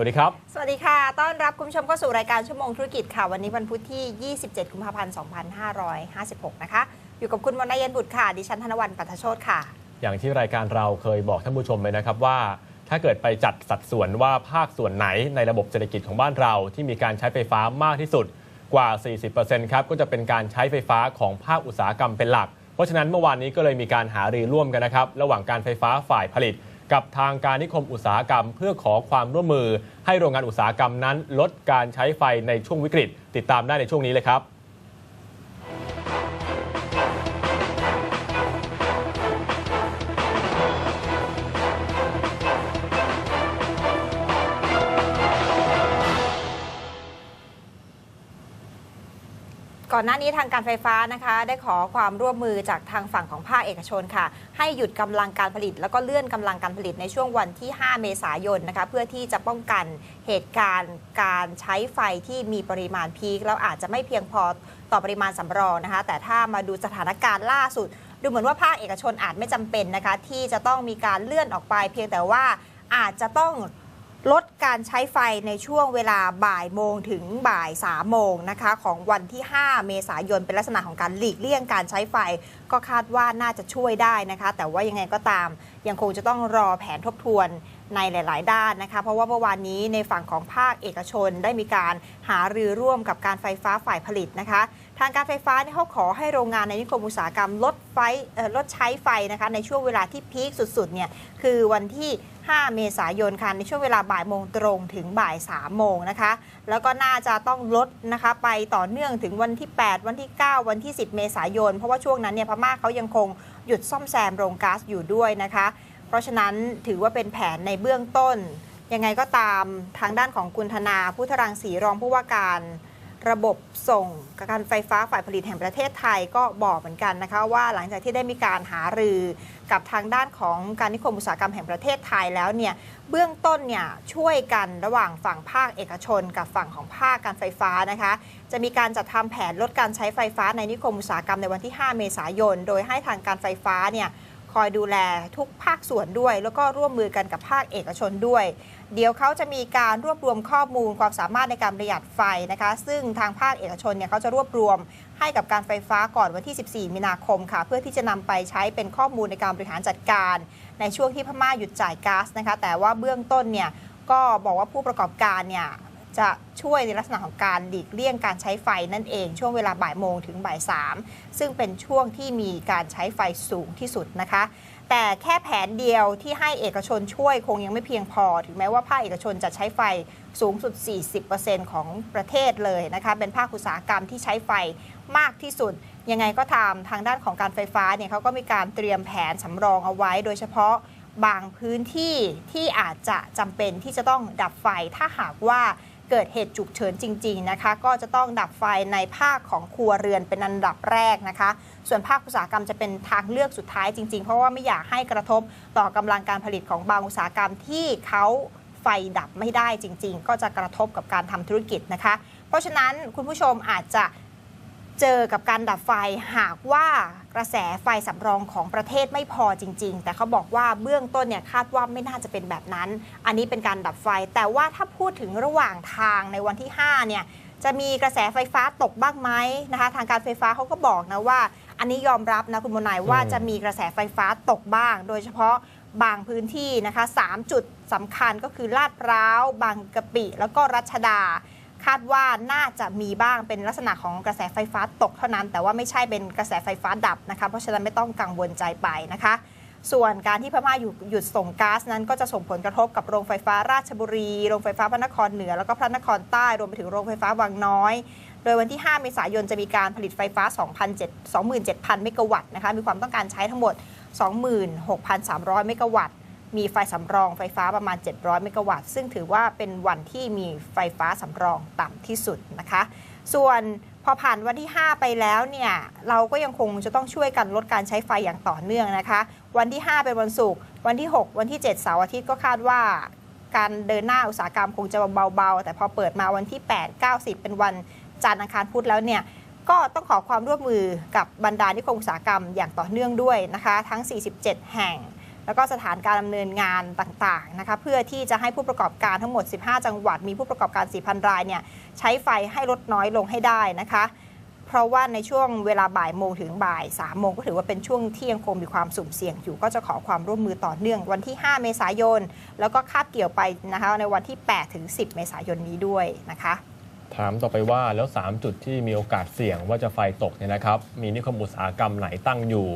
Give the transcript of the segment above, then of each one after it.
วัสดีครับ สวัสดีค่ะ ต้อนรับคุณผู้ชมเข้าสู่รายการชั่วโมงธุรกิจค่ะ วันนี้วันพุธที่ 27 กุมภาพันธ์ 2556 นะคะ อยู่กับคุณมนายเย็นบุตรค่ะ ดิฉันธนวันปัทโชตค่ะ อย่างที่รายการเราเคยบอกท่านผู้ชมไปนะครับว่า ถ้าเกิดไปจัดสัดส่วนว่าภาคส่วนไหนในระบบเศรษฐกิจของบ้านเราที่มีการใช้ไฟฟ้ามากที่สุดกว่า 40%ครับ ก็จะเป็นการใช้ไฟฟ้าของภาคอุตสาหกรรมเป็นหลัก เพราะฉะนั้นเมื่อวานนี้ก็เลยมีการหารือร่วมกันนะครับ ระหว่างการไฟฟ้าฝ่ายผลิต กับทางการนิคมอุตสาหกรรม เพื่อขอความร่วมมือให้โรงงานอุตสาหกรรมนั้น ลดการใช้ไฟในช่วงวิกฤต ติดตามได้ในช่วงนี้เลยครับ ก่อนหน้านี้ทางการไฟฟ้านะคะ ได้ขอความร่วมมือจากทางฝั่งของภาคเอกชนค่ะ ให้หยุดกำลังการผลิต แล้วก็เลื่อนกำลังการผลิตในช่วงวันที่ 5 เมษายนนะคะ เพื่อที่จะป้องกันเหตุการณ์การใช้ไฟที่มีปริมาณพีคแล้วอาจจะไม่เพียงพอต่อปริมาณสำรองนะคะ แต่ถ้ามาดูสถานการณ์ล่าสุด ดูเหมือนว่าภาคเอกชนอาจไม่จำเป็นนะคะ ที่จะต้องมีการเลื่อนออกไปเพียงแต่ว่าอาจจะต้อง ลดการใช้ไฟในช่วงเวลาบ่ายโมงถึงบ่าย3โมงนะคะของวันที่ 5 เมษายนเป็นลักษณะของการหลีกเลี่ยงการใช้ไฟ ก็คาดว่าน่าจะช่วยได้นะคะ แต่ว่ายังไงก็ตามยังคงจะต้องรอแผนทบทวนในหลาย ๆ ด้านนะคะ เพราะว่าเมื่อวานนี้ในฝั่งของภาคเอกชนได้มีการหารือร่วมกับการไฟฟ้าฝ่ายผลิตนะคะ ทางการไฟฟ้าเนี่ยเขาขอให้โรงงานในนิคมอุตสาหกรรมลดไฟลดใช้ไฟนะคะในช่วงเวลาที่พีคสุด ๆ เนี่ยคือวันที่ 5 เมษายนค่ะในช่วงเวลาบ่ายโมงตรงถึงบ่าย3โมงนะคะ แล้วก็น่าจะต้องลดนะคะไปต่อเนื่องถึงวันที่ 8 วันที่ 9 วันที่ 10 เมษายน เพราะว่าช่วงนั้นเนี่ยพม่าเขายังคงหยุดซ่อมแซมโรงก๊าซอยู่ด้วยนะคะ เพราะฉะนั้นถือว่าเป็นแผนในเบื้องต้น ยังไงก็ตามทางด้านของกุณธนาพุทรังสีรองผู้ว่าการ ระบบส่งการไฟฟ้าฝ่ายผลิตแห่งประเทศไทยก็บอกเหมือนกันนะคะว่าหลังจากที่ได้มีการหารือกับทางด้านของการนิคมอุตสาหกรรมแห่งประเทศไทยแล้วเนี่ยเบื้องต้นเนี่ยช่วยกันระหว่างฝั่งภาคเอกชน กับฝั่งของภาคการไฟฟ้านะคะ จะมีการจัดทำแผนลดการใช้ไฟฟ้าในนิคมอุตสาหกรรมในวันที่ 5 เมษายน โดยให้ทางการไฟฟ้าเนี่ย คอยดูแลทุกภาคส่วนด้วย แล้วก็ร่วมมือกันกับภาคเอกชนด้วย เดี๋ยวเขาจะมีการรวบรวมข้อมูลความสามารถในการประหยัดไฟนะคะ ซึ่งทางภาคเอกชนเนี่ยเขาจะรวบรวมให้กับการไฟฟ้าก่อนวันที่ 14 มีนาคมค่ะ เพื่อที่จะนำไปใช้เป็นข้อมูลในการบริหารจัดการ ในช่วงที่พม่าหยุดจ่ายก๊าซนะคะ แต่ว่าเบื้องต้นเนี่ยก็บอกว่าผู้ประกอบการเนี่ย จะช่วยในลักษณะของการหลีกเลี่ยงการใช้ไฟนั่นเอง ช่วงเวลาบ่ายโมงถึงบ่ายสามซึ่งเป็นช่วงที่มีการใช้ไฟสูงที่สุดนะคะ แต่แค่แผนเดียวที่ให้เอกชนช่วยคงยังไม่เพียงพอ ถึงแม้ว่าภาคเอกชนจะใช้ไฟสูงสุด 40%ของประเทศเลยนะคะเป็นภาคอุตสาหกรรมที่ใช้ไฟมากที่สุด ยังไงก็ตามทางด้านของการไฟฟ้าเนี่ยเขาก็มีการเตรียมแผนสำรองเอาไว้ โดยเฉพาะบางพื้นที่ที่อาจจะจำเป็นที่จะต้องดับไฟถ้าหากว่า เกิดเหตุฉุกเฉินจริง ๆนะคะ ก็จะต้องดับไฟในภาคของครัวเรือนเป็นอันดับแรกนะคะ ส่วนภาคอุตสาหกรรมจะเป็นทางเลือกสุดท้ายจริง ๆ เพราะว่าไม่อยากให้กระทบต่อกำลังการผลิตของบางอุตสาหกรรมที่เขาไฟดับไม่ได้จริง ๆ ก็จะกระทบกับการทำธุรกิจนะคะ เพราะฉะนั้นคุณผู้ชมอาจจะ เจอกับการดับไฟหากว่ากระแสไฟสำรองของประเทศไม่พอจริง ๆ แต่เขาบอกว่าเบื้องต้นเนี่ยคาดว่าไม่น่าจะเป็นแบบนั้น อันนี้เป็นการดับไฟ แต่ว่าถ้าพูดถึงระหว่างทางในวันที่ 5 เนี่ยจะมีกระแสไฟฟ้าตกบ้างไหมนะคะ ทางการไฟฟ้าเขาก็บอกนะว่า อันนี้ยอมรับนะคุณมนายว่าอืมจะมีกระแสไฟฟ้าตกบ้าง โดยเฉพาะบางพื้นที่นะคะ3จุดสำคัญก็คือลาดพร้าว บางกะปิ แล้วก็รัชดา คาดว่าน่าจะมีบ้างเป็นลักษณะของกระแสไฟฟ้าตกเท่านั้น แต่ว่าไม่ใช่เป็นกระแสไฟฟ้าดับนะคะ เพราะฉะนั้นไม่ต้องกังวลใจไปนะคะ ส่วนการที่พม่าหยุดส่งก๊าซนั้นก็จะส่งผลกระทบกับโรงไฟฟ้าราชบุรี โรงไฟฟ้าพระนครเหนือ แล้วก็พระนครใต้ รวมไปถึงโรงไฟฟ้าวังน้อย โดยวันที่ 5 เมษายนจะมีการผลิตไฟฟ้า 27,000 เมกะวัตต์นะคะ มีความต้องการใช้ทั้งหมด 26,300 เมกะวัตต์ มีไฟสำรองไฟฟ้าประมาณ 700 เมกะวัตต์ ซึ่งถือว่าเป็นวันที่มีไฟฟ้าสำรองต่ำที่สุดนะคะ ส่วนพอผ่านวันที่ 5 ไปแล้วเนี่ยเราก็ยังคงจะต้องช่วยกันลดการใช้ไฟอย่างต่อเนื่องนะคะ วันที่ 5 เป็นวันศุกร์วันที่ 6 วันที่ 7 เสาร์อาทิตย์ก็คาดว่าการเดินหน้าอุตสาหกรรมคงจะเบาๆ แต่พอเปิดมาวันที่ 8 90เป็นวันจันทร์อังคารพุธแล้วเนี่ยก็ต้องขอความร่วมมือกับบรรดานิคมอุตสาหกรรมอย่างต่อเนื่องด้วยนะคะ ทั้ง 47 แห่ง แล้วก็สถานการดำเนินงานต่างๆนะคะเพื่อที่จะให้ผู้ประกอบการทั้งหมด 15 จังหวัด มีผู้ประกอบการ 4,000 รายเนี่ยใช้ไฟให้ลดน้อยลงให้ได้นะคะ เพราะว่าในช่วงเวลาบ่ายโมงถึงบ่าย3ามโมงก็ถือว่าเป็นช่วงที่ยังคงมีความสุ่มเสี่ยงอยู่ ก็จะขอความร่วมมือต่อเนื่องวันที่ 5 เมษายน แล้วก็คาบเกี่ยวไปนะคะในวันที่ 8 ถึง 10 เมษายนนี้ด้วยนะคะถามต่อไปว่าแล้ว 3 จุดที่มีโอกาสเสี่ยงว่าจะไฟตกเนี่ยนะครับ มีนิคมอุตสาหกรรมไหนตั้งอยู่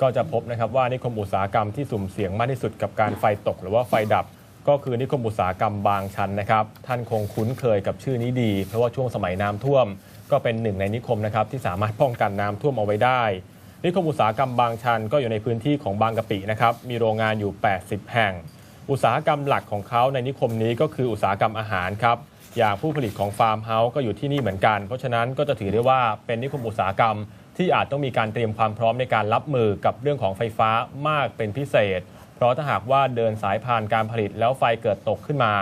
ก็จะพบนะครับว่านิคมอุตสาหกรรมที่สุ่มเสี่ยงมากที่สุดกับการไฟตกหรือว่าไฟดับ ก็คือนิคมอุตสาหกรรมบางชันนะครับ ท่านคงคุ้นเคยกับชื่อนี้ดี เพราะว่าช่วงสมัยน้ำท่วม ก็เป็นหนึ่งในนิคมนะครับที่สามารถป้องกันน้ำท่วมเอาไว้ได้ นิคมอุตสาหกรรมบางชันก็อยู่ในพื้นที่ของบางกะปินะครับมีโรงงานอยู่ 80 แห่ง อุตสาหกรรมหลักของเขาในนิคมนี้ก็คืออุตสาหกรรมอาหารครับอย่างผู้ผลิตของฟาร์มเฮาส์ก็อยู่ที่นี่เหมือนกัน เพราะฉะนั้นก็จะถือได้ว่าเป็นนิคมอุตสาหกรรม ที่อาจต้องมีการเตรียมความพร้อมในการรับมือกับเรื่องของไฟฟ้ามากเป็นพิเศษ เพราะถ้าหากว่าเดินสายพานการผลิตแล้วไฟเกิดตกขึ้นมา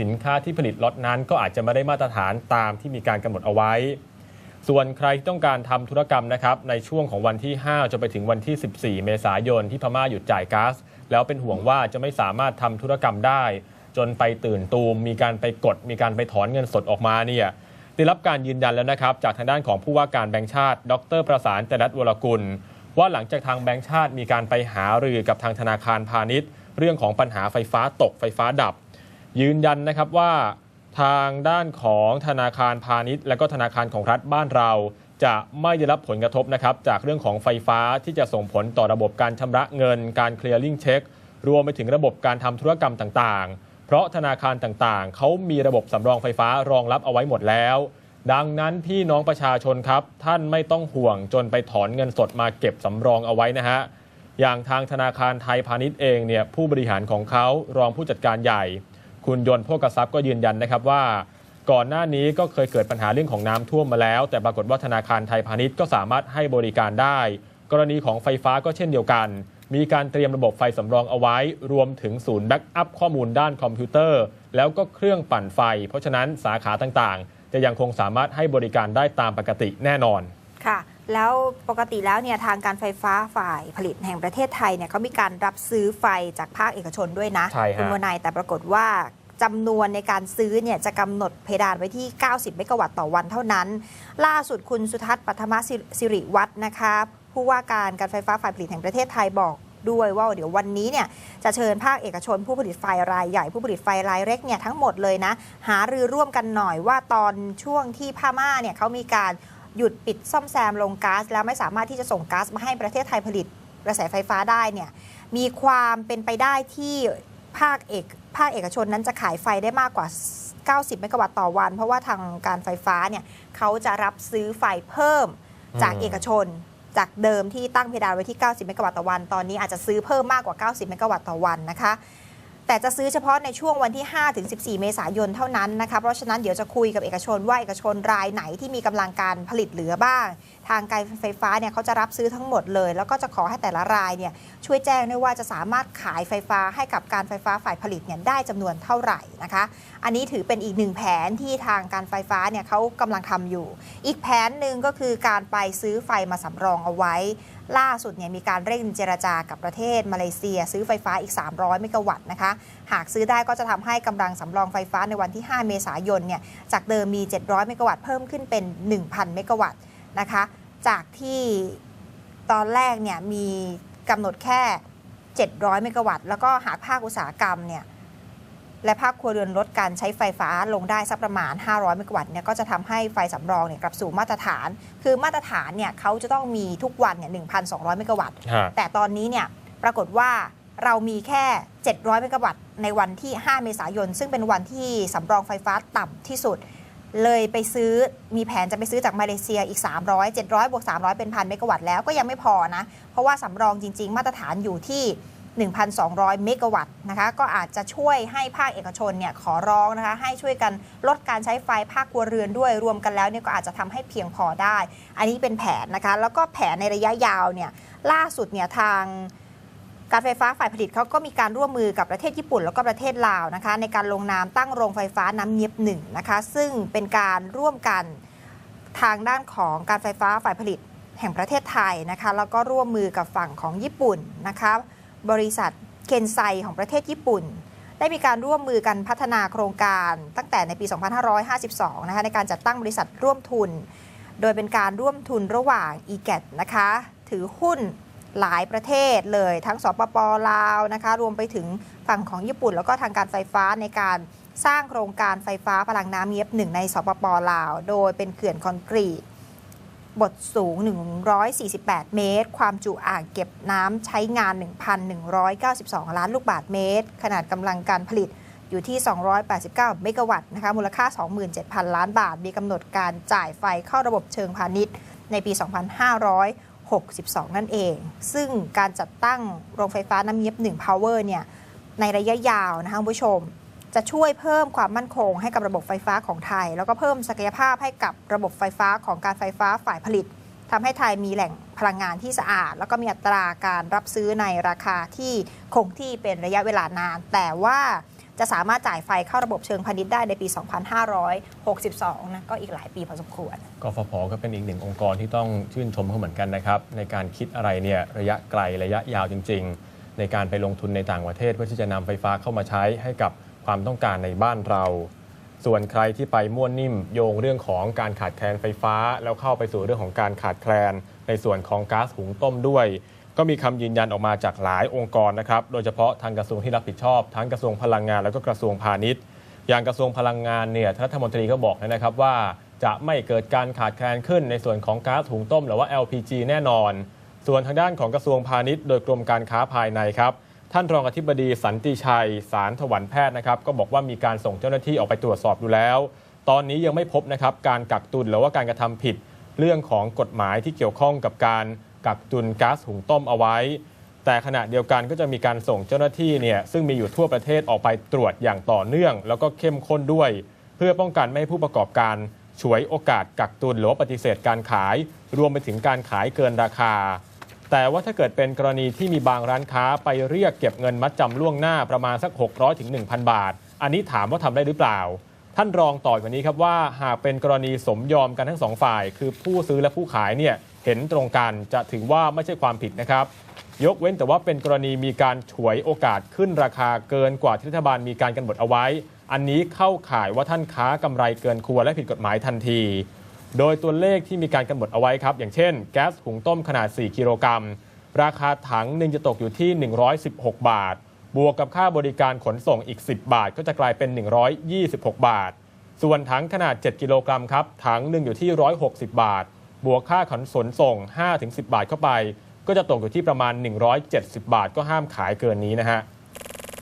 สินค้าที่ผลิตล็อตนั้น ก็อาจจะไม่ได้มาตรฐานตามที่มีการกำหนดเอาไว้ ส่วนใครที่ต้องการทำธุรกรรมนะครับในช่วงของวันที่ 5 จนไปถึงวันที่ 14 เมษายนที่พม่าหยุดจ่ายก๊าซแล้วเป็นห่วงว่าจะไม่สามารถทำธุรกรรมได้ จนไปตื่นตูมมีการไปกด มีการไปถอนเงินสดออกมาเนี่ย ได้รับการยืนยันแล้วนะครับ จากทางด้านของผู้ว่าการแบงค์ชาติ ดร ประสานจรัตวรกุล ว่าหลังจากทางแบงค์ชาติมีการไปหารือกับทางธนาคารพาณิชย์ เรื่องของปัญหาไฟฟ้าตกไฟฟ้าดับ ยืนยันนะครับว่าทางด้านของธนาคารพาณิชย์ และก็ธนาคารของรัฐบ้านเรา จะไม่ได้รับผลกระทบนะครับจากเรื่องของไฟฟ้าที่จะส่งผลต่อระบบการชำระเงิน การเคลียร์ลิงเช็ครวมไปถึงระบบการทำธุรกรรมต่างๆ เพราะธนาคารต่างๆ เขามีระบบสำรองไฟฟ้ารองรับเอาไว้หมดแล้ว ดังนั้นพี่น้องประชาชนครับ ท่านไม่ต้องห่วงจนไปถอนเงินสดมาเก็บสำรองเอาไว้นะฮะอย่างทางธนาคารไทยพาณิชย์เองเนี่ยผู้บริหารของเขารองผู้จัดการใหญ่ คุณยนต์โภกทรัพย์ก็ยืนยันนะครับว่า ก่อนหน้านี้ก็เคยเกิดปัญหาเรื่องของน้ำท่วมมาแล้ว แต่ปรากฏว่าธนาคารไทยพาณิชย์ก็สามารถให้บริการได้ กรณีของไฟฟ้าก็เช่นเดียวกัน มีการเตรียมระบบไฟสำรองเอาไว้ รวมถึงศูนย์แบ็กอัพข้อมูลด้านคอมพิวเตอร์ แล้วก็เครื่องปั่นไฟ เพราะฉะนั้นสาขาต่างๆ จะยังคงสามารถให้บริการได้ตามปกติแน่นอนค่ะแล้วปกติแล้วเนี่ยทางการไฟฟ้าฝ่ายผลิตแห่งประเทศไทยเนี่ยเขามีการรับซื้อไฟจากภาคเอกชนด้วยนะใช่ฮะคุณวนายแต่ปรากฏว่าจำนวนในการซื้อเนี่ยจะกำหนดเพดานไว้ที่ 90 เมกะวัตต์ต่อวันเท่านั้น ล่าสุดคุณสุทัศน์ปัทมศิสิริวัฒน์นะคะ ผู้ว่าการการไฟฟ้าฝ่ายผลิตแห่งประเทศไทยบอกด้วยว่าเดี๋ยววันนี้เนี่ยจะเชิญภาคเอกชนผู้ผลิตไฟรายใหญ่ผู้ผลิตไฟรายเล็กเนี่ยทั้งหมดเลยนะ หารือร่วมกันหน่อยว่าตอนช่วงที่พม่าเนี่ยเขามีการหยุดปิดซ่อมแซมโรงก๊าซแล้วไม่สามารถที่จะส่งก๊าซมาให้ประเทศไทยผลิตกระแสไฟฟ้าได้เนี่ยมีความเป็นไปได้ที่ภาคเอกภาคเอกชนนั้นจะขายไฟได้มากกว่า 90 เมกะวัตต์ต่อวัน เพราะว่าทางการไฟฟ้าเนี่ยเขาจะรับซื้อไฟเพิ่มจากเอกชน จากเดิมที่ตั้งเพดานไว้ที่ 90 เมกะวัตต์ต่อวัน ตอนนี้อาจจะซื้อเพิ่มมากกว่า 90 เมกะวัตต์ต่อวันนะคะ แต่จะซื้อเฉพาะในช่วงวันที่5ถึง14 เมษายนเท่านั้นนะคะ เพราะฉะนั้นเดี๋ยวจะคุยกับเอกชนว่าเอกชนรายไหนที่มีกำลังการผลิตเหลือบ้าง ทางการไฟฟ้าเนี่ยเขาจะรับซื้อทั้งหมดเลย แล้วก็จะขอให้แต่ละรายเนี่ยช่วยแจ้งด้วยว่าจะสามารถขายไฟฟ้าให้กับการไฟฟ้าฝ่ายผลิตเนี่ยได้จำนวนเท่าไหร่นะคะ อันนี้ถือเป็นอีกหนึ่งแผนที่ทางการไฟฟ้าเนี่ยเขากำลังทำอยู่ อีกแผนหนึ่งก็คือการไปซื้อไฟมาสำรองเอาไว้ ล่าสุดเนี่ยมีการเร่งเจรจากับประเทศมาเลเซีย ซื้อไฟฟ้าอีก 300 เมกะวัตต์นะคะ หากซื้อได้ก็จะทำให้กำลังสำรองไฟฟ้าในวันที่ 5 เมษายนเนี่ยจากเดิมมี 700 เมกะวัตต์เพิ่มขึ้นเป็น 1,000 เมกะวัตต์นะคะ จากที่ตอนแรกเนี่ยมีกำหนดแค่ 700 เมกะวัตต์แล้วก็หากภาคอุตสาหกรรมเนี่ย และภาคครัวเรือนลดการใช้ไฟฟ้าลงได้สักประมาณ 500 เมกะวัตต์เนี่ยก็จะทำให้ไฟสำรองเนี่ยกลับสู่มาตรฐาน คือมาตรฐานเนี่ยเขาจะต้องมีทุกวันเนี่ย 1,200 เมกะวัตต์ฮะแต่ตอนนี้เนี่ยปรากฏว่าเรามีแค่ 700 เมกะวัตต์ในวันที่ 5 เมษายน ซึ่งเป็นวันที่สำรองไฟฟ้าต่ำที่สุด เลยไปซื้อมีแผนจะไปซื้อจากมาเลเซียอีก 300 700บวก300 เป็นพันเมกะวัตต์แล้วก็ยังไม่พอนะ เพราะว่าสำรองจริง ๆ มาตรฐานอยู่ที่ 1,200 เมกะวัตต์นะคะก็อาจจะช่วยให้ภาคเอกชนเนี่ยขอร้องนะคะให้ช่วยกันลดการใช้ไฟภาคครัวเรือนด้วยรวมกันแล้วเนี่ยก็อาจจะทำให้เพียงพอได้ อันนี้เป็นแผนนะคะแล้วก็แผนในระยะยาวเนี่ยล่าสุดเนี่ยทางการไฟฟ้าฝ่ายผลิตเขาก็มีการร่วมมือกับประเทศญี่ปุ่น แล้วก็ประเทศลาวนะคะในการลงนามตั้งโรงไฟฟ้าน้ำเนียบหนึ่งนะคะซึ่งเป็นการร่วมกันทางด้านของการไฟฟ้าฝ่ายผลิตแห่งประเทศไทยนะคะแล้วก็ร่วมมือกับฝั่งของญี่ปุ่นนะคะ บริษัทเคนไซของประเทศญี่ปุ่น ได้มีการร่วมมือกันพัฒนาโครงการตั้งแต่ในปี 2552 นะคะในการจัดตั้งบริษัทร่วมทุน โดยเป็นการร่วมทุนระหว่าง e g a t นะคะ ถือหุ้นหลายประเทศเลยทั้งสปปลาวนะคะรวมไปถึงฝั่งของญี่ปุ่น แล้วก็ทางการไฟฟ้าในการสร้างโครงการไฟฟ้าพลังน้ำเย็บหนึ่งในสปปลาว โดยเป็นเขื่อนคอนกรีต บทสูง 148 เมตร ความจุอ่างเก็บน้ำใช้งาน 1,192 ล้านลูกบาศก์เมตร ขนาดกำลังการผลิตอยู่ที่ 289 เมกะวัตต์นะคะ มูลค่า 27,000 ล้านบาท มีกำหนดการจ่ายไฟเข้าระบบเชิงพาณิชย์ในปี 2562 นั่นเอง ซึ่งการจัดตั้งโรงไฟฟ้าน้ำเย็บ1 Power เนี่ย ในระยะยาวนะคะคุณผู้ชม จะช่วยเพิ่มความมั่นคงให้กับระบบไฟฟ้าของไทย แล้วก็เพิ่มศักยภาพให้กับระบบไฟฟ้าของการไฟฟ้าฝ่ายผลิตทำให้ไทยมีแหล่งพลังงานที่สะอาด แล้วก็มีอัตราการรับซื้อในราคาที่คงที่เป็นระยะเวลานาน แต่ว่าจะสามารถจ่ายไฟเข้าระบบเชิงพาณิชย์ได้ในปี 2562 นะ ก็อีกหลายปีพอสมควร กฟผ ก็เป็นอีกหนึ่งองค์กรที่ต้องชื่นชมเขาเหมือนกันนะครับ ในการคิดอะไรเนี่ยระยะไกลระยะยาวจริง ๆ ในการไปลงทุนในต่างประเทศเพื่อที่จะนำไฟฟ้าเข้ามาใช้ให้กับ ความต้องการในบ้านเรา ส่วนใครที่ไปม่วนนิ่มโยงเรื่องของการขาดแคลนไฟฟ้า แล้วเข้าไปสู่เรื่องของการขาดแคลน ในส่วนของก๊าซหุงต้มด้วย ก็มีคำยืนยันออกมาจากหลายองค์กรนะครับโดยเฉพาะทางกระทรวงที่รับผิดชอบ ทั้งกระทรวงพลังงานแล้วก็กระทรวงพาณิชย์ อย่างกระทรวงพลังงานเนี่ยรัฐมนตรีก็บอกนะครับว่าจะไม่เกิดการขาดแคลนขึ้นในส่วนของก๊าซหุงต้มหรือว่า LPG แน่นอน ส่วนทางด้านของกระทรวงพาณิชย์ โดยกรมการค้าภายในครับ ท่านรองอธิบดีสันติชัย สารถวันแพทย์นะครับ ก็บอกว่ามีการส่งเจ้าหน้าที่ออกไปตรวจสอบดูแล้ว ตอนนี้ยังไม่พบนะครับการกักตุนหรือว่าการกระทำผิด เรื่องของกฎหมายที่เกี่ยวข้องกับการกักตุนก๊าซหุงต้มเอาไว้ แต่ขณะเดียวกันก็จะมีการส่งเจ้าหน้าที่เนี่ยซึ่งมีอยู่ทั่วประเทศออกไปตรวจอย่างต่อเนื่อง แล้วก็เข้มข้นด้วย เพื่อป้องกันไม่ให้ผู้ประกอบการฉวยโอกาสกักตุนหรือว่าปฏิเสธการขาย รวมไปถึงการขายเกินราคา แต่ว่าถ้าเกิดเป็นกรณีที่มีบางร้านค้าไปเรียกเก็บเงินมัดจำล่วงหน้าประมาณสัก 600ถึง1,000 บาท อันนี้ถามว่าทำได้หรือเปล่า ท่านรองต่อยกว่านี้ครับว่าหากเป็นกรณีสมยอมกันทั้งสองฝ่าย คือผู้ซื้อและผู้ขายเนี่ยเห็นตรงกันจะถือว่าไม่ใช่ความผิดนะครับ ยกเว้นแต่ว่าเป็นกรณีมีการฉวยโอกาสขึ้นราคาเกินกว่าที่รัฐบาลมีการกำหนดเอาไว้ อันนี้เข้าข่ายว่าท่านค้ากำไรเกินควรและผิดกฎหมายทันที โดยตัวเลขที่มีการกำหนดเอาไว้ครับ อย่างเช่น แก๊สหุงต้มขนาด 4 กิโลกรัม ราคาถังหนึ่งจะตกอยู่ที่ 116 บาท บวกกับค่าบริการขนส่งอีก 10 บาท ก็จะกลายเป็น 126 บาท ส่วนถังขนาด 7 กิโลกรัมครับ ถังหนึ่งอยู่ที่ 160 บาท บวกค่าขนส่งส่ง5-10 บาทเข้าไป ก็จะตกอยู่ที่ประมาณ 170 บาท ก็ห้ามขายเกินนี้นะฮะ